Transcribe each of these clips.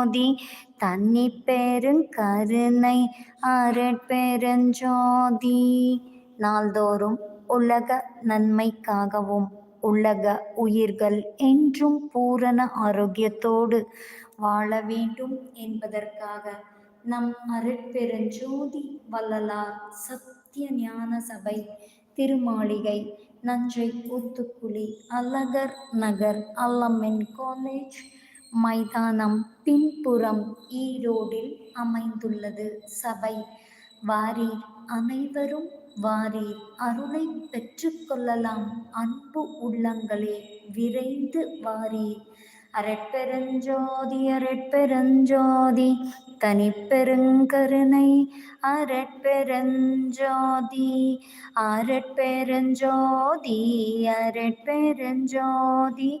மோதி தன்னி பெருங்கருணை அருட்பெருஞ்சோதி நாள்தோறும் உலக நன்மைக்காகவும் உலக உயிர்கள் என்றும் பூரண ஆரோக்கியத்தோடு வாழ வேண்டும் என்பதற்காக நம் அருட்பெருஞ்சோதி வள்ளலார் சத்திய ஞான சபை திருமாளிகை நஞ்சை ஊத்துக்குழி அழகர் நகர் அல்லம்மன் காலேஜ் மைதானம் பின்புறம் ஈரோடில் அமைந்துள்ளது சபை. வாரீர் அனைவரும் வாரீர் அருளை பெற்றுக்கொள்ளலாம் அன்பு உள்ளங்களே விரைந்து வாரீர். அரட்பெருஞ்சோதி அரட்பெருஞ்சோதி தனிப்பெருங்கருணை. அரட்பெருஞ்சோதி அரட்பெருஞ்சோதி அரட்பெருஞ்சோதி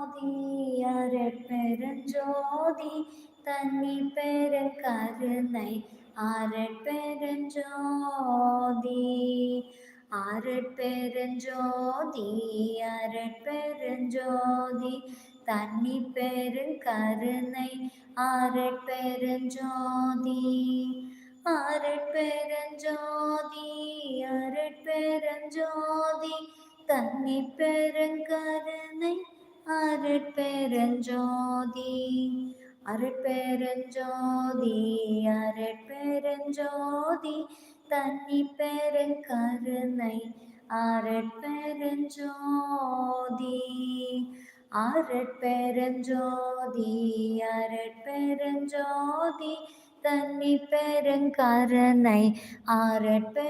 ஜோதி தன்னி பெருங்கருணை அரட்பெருஞ்சோதி அரட்பெருஞ்சோதி அரட்பெருஞ்சோதி தன்னி பெருங்கருணை அரட்பெருஞ்சோதி அரட்பெருஞ்சோதி அரட்பெருஞ்சோதி தன்னி பெருங்கருணை அருட்பெருஞ்சோதி அருட்பெருஞ்சோதி அருட்பெருஞ்சோதி தன்னி பெருங்கருணை அரட்பெருஞ்சோதி அரட்பெருஞ்சோதி அரட்பெருஞ்சோதி தன்னி பெருங்கருணை அரட்பெருஞ்சோதி.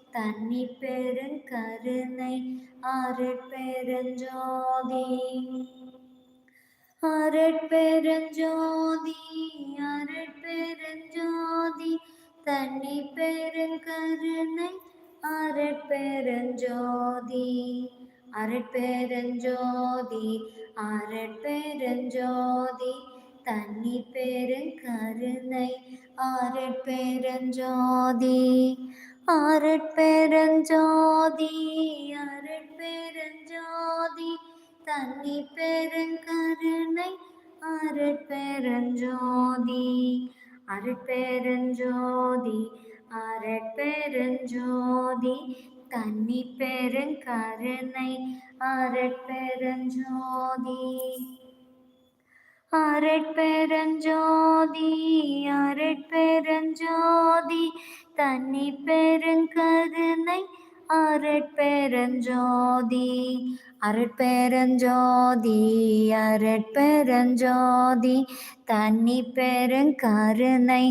தன்னி பெருங்கருணை அரட்பெருஞ்சோதி அரட்பெருஞ்சோதி அரட்பெருஞ்சோதி தன்னி பெருங்கருணை அரட்பெருஞ்சோதி அரட்பெருஞ்சோதி அரட்பெருஞ்சோதி தன்னி பெருங்கருணை அரட்பெருஞ்சோதி அருட்பெருஞ்சோதி அருட்பெருஞ்சோதி தன்னி பெருங்கருணை அருட்பெருஞ்சோதி அருட்பெருஞ்சோதி அருட்பெருஞ்சோதி தன்னி பெருங்கருணை அருட்பெருஞ்சோதி. அரட்பெருஞ்சோதி அரட்பெருஞ்சோதி தன்னை பெருங்கருணை அரட்பெருஞ்சோதி அரட்பெருஞ்சோதி அரட்பெருஞ்சோதி தன்னி பெருங்கருணை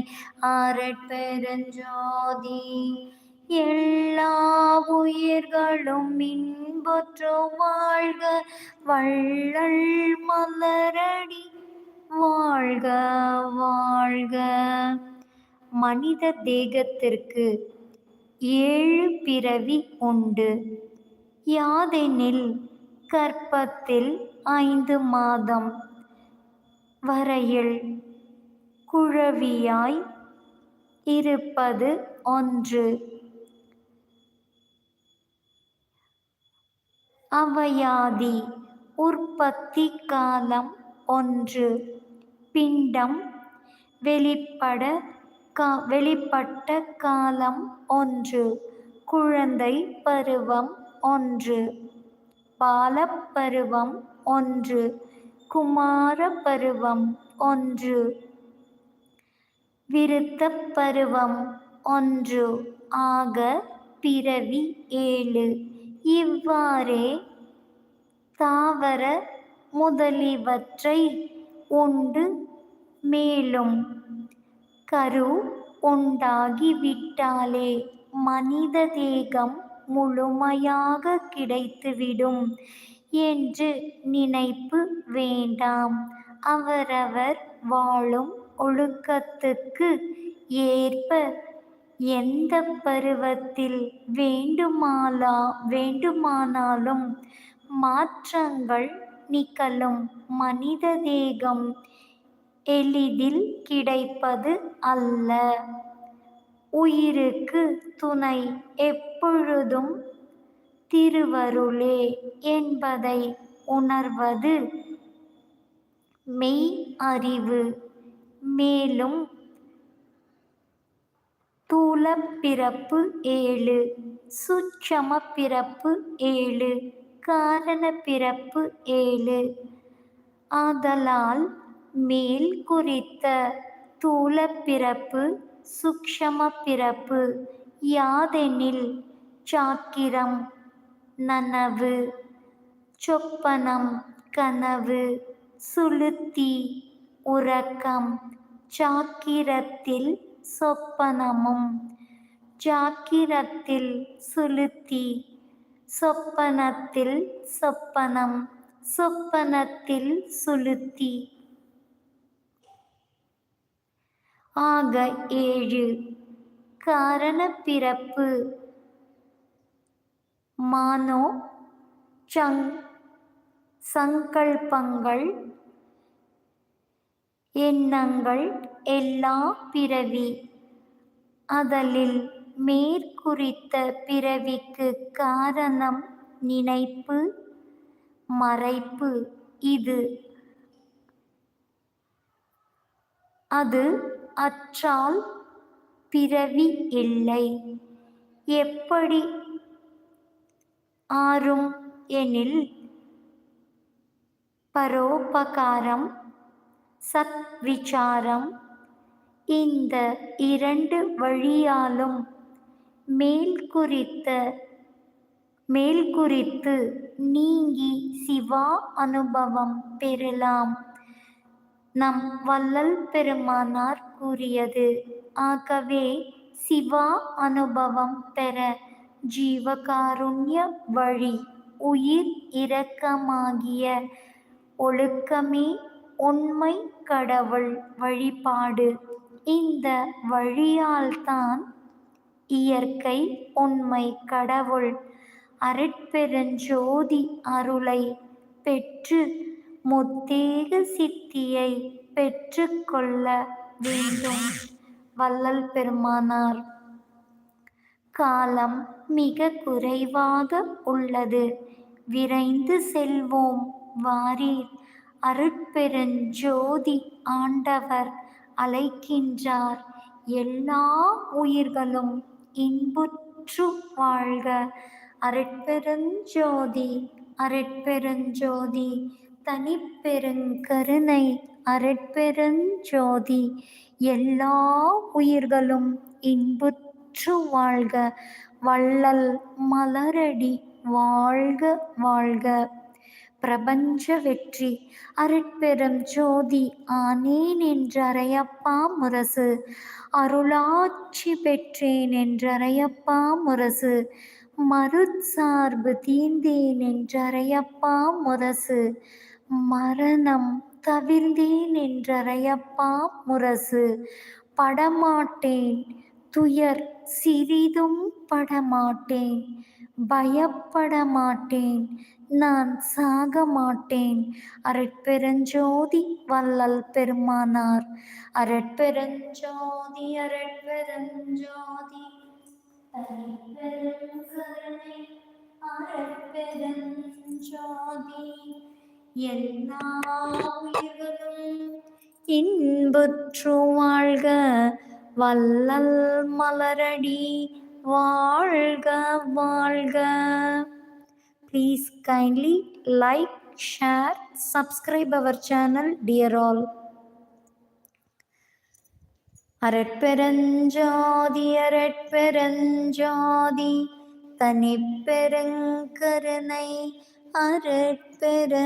அரட்பெருஞ்சோதி எல்லா உயிர்களும் இன்பொற்று வாழ்க வள்ளல் மலரடி வாழ்க வாழ்க. மனித தேகத்திற்கு ஏழு பிறவி உண்டு. யாதெனில் கற்பத்தில் ஐந்து மாதம். வரையில் குழவியாய் இருப்பது ஒன்று. அவயாதி உற்பத்தி காலம் ஒன்று. பிண்டம் வெளிப்பட கா வெளிப்பட்ட காலம் ஒன்று குழந்தை பருவம் ஒன்று பாலப்பருவம் ஒன்று குமார பருவம் ஒன்று விருத்த பருவம் ஒன்று ஆக பிறவி ஏழு. இவ்வாறே தாவர முதலிவற்றை உண்டு மேலும் கரு உண்டாகிவிட்டாலே மனித தேகம் முழுமையாக கிடைத்துவிடும் என்று நினைப்பு வேண்டாம். அவரவர் வாழும் ஒழுக்கத்துக்கு ஏற்ப எந்த பருவத்தில் வேண்டுமாலா வேண்டுமானாலும் மாற்றங்கள் நிகழும். மனித தேகம் எளிதில் கிடைப்பது அல்ல. உயிருக்கு துணை எப்பொழுதும் திருவருளே என்பதை உணர்வது மெய் அறிவு. மேலும் தூல பிறப்பு ஏழு சுட்சம பிறப்பு ஏழு காரண பிறப்பு ஏழு. ஆதலால் மேல் குறித்த தூல பிறப்பு சுக்ஷம பிறப்பு யாதெனில் சாக்கிரம் நனவு சொப்பனம் கனவு சுளுத்தி உறக்கம் சாக்கிரத்தில் சொப்பனமும் ஜாக்கிரத்தில் சுளுத்தி சொப்பனத்தில் சொப்பனம் சொப்பனத்தில் சுளுத்தி. ஆக ஏழு. காரண பிறப்பு மானோ சங் சங்கல்பங்கள் எண்ணங்கள் எல்லா பிறவி. அதலில் மேற்குறித்த பிறவிக்கு காரணம் நினைப்பு மறைப்பு. இது. அது அற்றால் பிறவி இல்லை. எப்படி ஆறும் எனில் பரோபகாரம் சத் விசாரம் இந்த இரண்டு வழியாலும் மேல் குறித்த மேல் குறித்து நீங்கி சிவா அனுபவம் பெறலாம். நம் வள்ளல் பெருமானார் கூறியது. ஆகவே சிவா அனுபவம் பெற ஜீவகாருண்ய வழி உயிர் இரக்கமாகிய ஒழுக்கமே உண்மை கடவுள் வழிபாடு. இந்த வழியால்தான் இயற்கை உண்மை கடவுள் அருட்பெருஞ்சோதி அருளை பெற்று முத்தேக சித்தியை பெற்றுக்கொள்ள வேண்டும். வள்ளல் பெருமானார் காலம் மிக குறைவாக உள்ளது. விரைந்து செல்வோம் வாரீர். அருட்பெருஞ்சோதி ஆண்டவர் அழைக்கின்றார். எல்லா உயிர்களும் இன்புற்று வாழ்க. அரட்பெருஞ்சோதி அரட்பெருஞ்சோதி தனிப்பெருங்கருணை அரட்பெருஞ்சோதி. எல்லா உயிர்களும் இன்புற்று வாழ்க வள்ளல் மலரடி வாழ்க வாழ்க. பிரபஞ்ச வெற்றி அருட்பெரும் ஜோதி ஆனேன் என்றறையப்பா முரசு. அருளாட்சி பெற்றேன் என்றறையப்பா முரசு. மருட்சார்பு தீந்தேன் என்றறையப்பா முரசு. மரணம் தவிர்ந்தேன் என்றறையப்பா முரசு. படமாட்டேன். துயர் சிறிதும் படமாட்டேன். பயப்பட மாட்டேன் நான் சாக மாட்டேன் அரட்பெருஞ்சோதி வள்ளல் பெருமானார். அரட்பெருஞ்சோதி அரட்பெருஞ்சோதி. அரட்பெருஞ்சோதி. எல்லா உயிர்களும் இன்புற்று வாழ்க வல்லல் மலரடி வாழ்க வாழ்க. Please kindly like share subscribe our channel dear all அரட்பெருஞ்சாதி அரட்பெருஞ்சாதி தனிப்பெருங்கருணை அருட்பெருஞ்சாதி.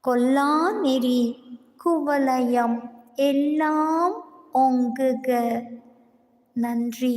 கொல்லா நெறி குவலயம் எல்லாம் ஒங்குக நன்றி.